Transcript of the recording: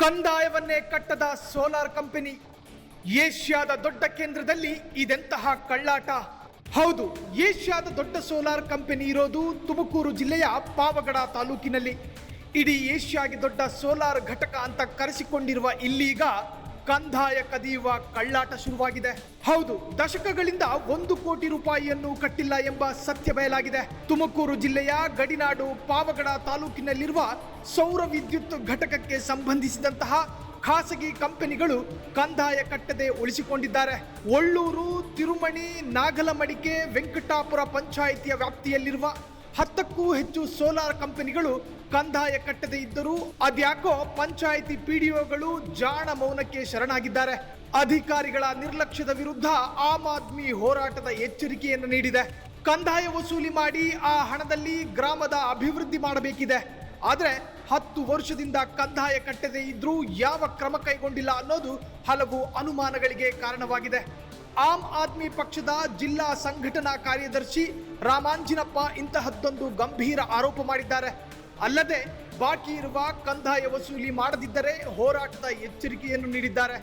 ಕಂದಾಯವನ್ನೇ ಕಟ್ಟದ solar company ಏಷ್ಯಾದ ದೊಡ್ಡ ಕೇಂದ್ರದಲ್ಲಿ ಇದೆಂತಹ ಕಳ್ಳಾಟ. ಹೌದು, ಏಷ್ಯಾದ ದೊಡ್ಡ ಸೋಲಾರ್ ಕಂಪನಿ ಇರೋದು ತುಮಕೂರು ಜಿಲ್ಲೆಯ ಪಾವಗಡ ತಾಲೂಕಿನಲ್ಲಿ. ಇಡೀ ಏಷ್ಯಾಗೆ ದೊಡ್ಡ ಸೋಲಾರ್ ಘಟಕ ಅಂತ ಕರೆಸಿಕೊಂಡಿರುವ ಇಲ್ಲೀಗ ಕಂದಾಯ ಕದಿಯುವ ಕಳ್ಳಾಟ ಶುರುವಾಗಿದೆ. ಹೌದು, ದಶಕಗಳಿಂದ ಒಂದು ಕೋಟಿ ರೂಪಾಯಿಯನ್ನು ಕಟ್ಟಿಲ್ಲ ಎಂಬ ಸತ್ಯ ಬಯಲಾಗಿದೆ. ತುಮಕೂರು ಜಿಲ್ಲೆಯ ಗಡಿನಾಡು ಪಾವಗಡ ತಾಲೂಕಿನಲ್ಲಿರುವ ಸೌರ ವಿದ್ಯುತ್ ಘಟಕಕ್ಕೆ ಸಂಬಂಧಿಸಿದಂತಹ ಖಾಸಗಿ ಕಂಪನಿಗಳು ಕಂದಾಯ ಕಟ್ಟದೆ ಉಳಿಸಿಕೊಂಡಿದ್ದಾರೆ. ಒಳ್ಳೂರು, ತಿರುಮಣಿ, ನಾಗಲಮಡಿಕೆ, ವೆಂಕಟಾಪುರ ಪಂಚಾಯಿತಿಯ ವ್ಯಾಪ್ತಿಯಲ್ಲಿರುವ ಹತ್ತಕ್ಕೂ ಹೆಚ್ಚು ಸೋಲಾರ್ ಕಂಪನಿಗಳು ಕಂದಾಯ ಕಟ್ಟದೆ ಇದ್ದರೂ ಅದ್ಯಾಕೋ ಪಂಚಾಯಿತಿ ಪಿಡಿಒಗಳು ಜಾಣ ಮೌನಕ್ಕೆ ಶರಣಾಗಿದ್ದಾರೆ. ಅಧಿಕಾರಿಗಳ ನಿರ್ಲಕ್ಷ್ಯದ ವಿರುದ್ಧ ಆಮ್ ಆದ್ಮಿ ಹೋರಾಟದ ಎಚ್ಚರಿಕೆಯನ್ನು ನೀಡಿದೆ. ಕಂದಾಯ ವಸೂಲಿ ಮಾಡಿ ಆ ಹಣದಲ್ಲಿ ಗ್ರಾಮದ ಅಭಿವೃದ್ಧಿ ಮಾಡಬೇಕಿದೆ. ಆದರೆ ಹತ್ತು ವರ್ಷದಿಂದ ಕಂದಾಯ ಕಟ್ಟದೇ ಇದ್ರೂ ಯಾವ ಕ್ರಮ ಕೈಗೊಂಡಿಲ್ಲ ಅನ್ನೋದು ಹಲವು ಅನುಮಾನಗಳಿಗೆ ಕಾರಣವಾಗಿದೆ. ಆಮ್ ಆದ್ಮಿ ಪಕ್ಷದ ಜಿಲ್ಲಾ ಸಂಘಟನಾ ಕಾರ್ಯದರ್ಶಿ ರಾಮಾಂಜಿನಪ್ಪ ಇಂತಹದ್ದೊಂದು ಗಂಭೀರ ಆರೋಪ ಮಾಡಿದ್ದಾರೆ. ಅಲ್ಲದೆ ಬಾಕಿ ಇರುವ ಕಂದಾಯ ವಸೂಲಿ ಮಾಡದಿದ್ದರೆ ಹೋರಾಟದ ಎಚ್ಚರಿಕೆಯನ್ನು ನೀಡಿದ್ದಾರೆ.